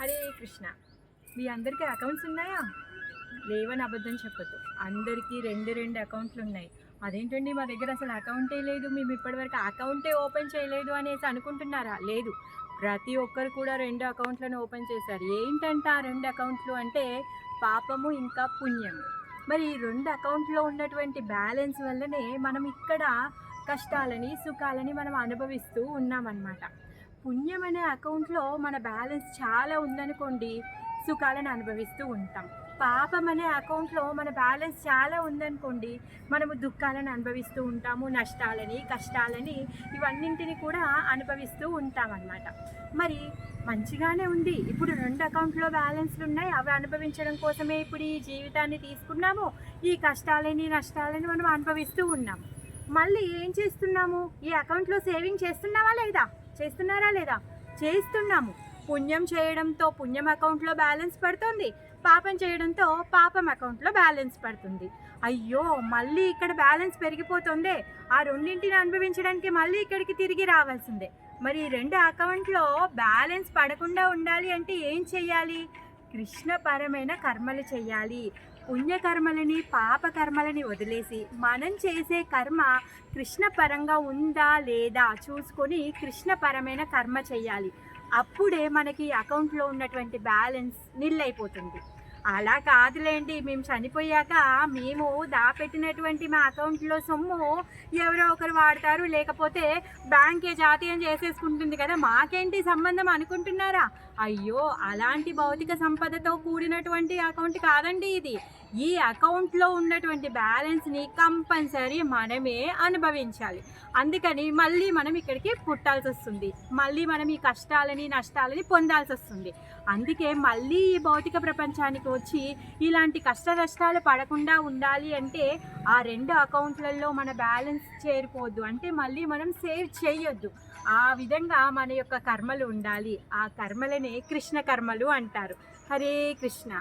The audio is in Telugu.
హరే కృష్ణ. మీ అందరికీ అకౌంట్స్ ఉన్నాయా? లేవని అబద్ధం చెప్పదు అందరికీ రెండు రెండు అకౌంట్లు ఉన్నాయి. అదేంటండి మా దగ్గర అసలు అకౌంటే లేదు? మేము ఇప్పటివరకు అకౌంటే ఓపెన్ చేయలేదు అనేసి అనుకుంటున్నారా? లేదు. ప్రతి ఒక్కరు కూడా రెండు అకౌంట్లను ఓపెన్ చేశారు. ఏంటంటే ఆ రెండు అకౌంట్లు అంటే పాపము ఇంకా పుణ్యము. మరి ఈ రెండు అకౌంట్లో ఉన్నటువంటి బ్యాలెన్స్ వల్లనే మనం ఇక్కడ కష్టాలని సుఖాలని మనం అనుభవిస్తూ ఉన్నామన్నమాట. పుణ్యం అనే అకౌంట్లో మన బ్యాలెన్స్ చాలా ఉందనుకోండి సుఖాలను అనుభవిస్తూ ఉంటాం. పాపం అనే అకౌంట్లో మన బ్యాలెన్స్ చాలా ఉందనుకోండి మనము దుఃఖాలను అనుభవిస్తూ ఉంటాము నష్టాలని కష్టాలని ఇవన్నింటిని కూడా అనుభవిస్తూ ఉంటామన్నమాట. మరి మంచిగానే ఉంది. ఇప్పుడు రెండు అకౌంట్లో బ్యాలెన్స్లు ఉన్నాయి. అవి అనుభవించడం కోసమే ఇప్పుడు ఈ జీవితాన్ని తీసుకున్నాము. ఈ కష్టాలని నష్టాలని మనం అనుభవిస్తూ ఉన్నాం. మళ్ళీ ఏం చేస్తున్నాము? ఈ అకౌంట్లో సేవింగ్ చేస్తున్నావా లేదా? చేస్తున్నారా లేదా? చేస్తున్నాము పుణ్యం చేయడంతో పుణ్యం అకౌంట్లో బ్యాలెన్స్ పడుతుంది. పాపం చేయడంతో పాపం అకౌంట్లో బ్యాలెన్స్ పడుతుంది. అయ్యో మళ్ళీ ఇక్కడ బ్యాలెన్స్ పెరిగిపోతుందే. ఆ రెండింటిని అనుభవించడానికి మళ్ళీ ఇక్కడికి తిరిగి రావాల్సిందే. మరి ఈ రెండు అకౌంట్లో బ్యాలెన్స్ పడకుండా ఉండాలి అంటే ఏం చెయ్యాలి? కృష్ణపరమైన కర్మలు చేయాలి. పుణ్యకర్మలని పాపకర్మలని వదిలేసి మనం చేసే కర్మ కృష్ణపరంగా ఉందా లేదా చూసుకొని కృష్ణపరమైన కర్మ చేయాలి. అప్పుడే మనకి అకౌంట్లో ఉన్నటువంటి బ్యాలెన్స్ నిల్ అయిపోతుంది అలా కాదులేండి మేము చనిపోయాక మేము దాపెట్టినటువంటి మా అకౌంట్లో సొమ్ము ఎవరో ఒకరు వాడతారు లేకపోతే బ్యాంకే జాతీయం చేసేసుకుంటుంది కదా మాకేంటి సంబంధం అనుకుంటున్నారా? అయ్యో అలాంటి భౌతిక సంపదతో కూడినటువంటి అకౌంట్ కాదండి ఇది. ఈ అకౌంట్లో ఉన్నటువంటి బ్యాలెన్స్ని కంపల్సరీ మనమే అనుభవించాలి. అందుకని మళ్ళీ మనం ఇక్కడికి పుట్టాల్సి వస్తుంది. మళ్ళీ మనం ఈ కష్టాలని నష్టాలని పొందాల్సి వస్తుంది. అందుకే మళ్ళీ ఈ భౌతిక ప్రపంచానికి వచ్చి ఇలాంటి కష్ట నష్టాలు పడకుండా ఉండాలి అంటే ఆ రెండు అకౌంట్లలో మన బ్యాలెన్స్ చేరిపోవద్దు అంటే మళ్ళీ మనం సేవ్ చేయొద్దు. ఆ విధంగా మన యొక్క కర్మలు ఉండాలి. ఆ కర్మలనే కృష్ణ కర్మలు అంటారు. హరే కృష్ణ.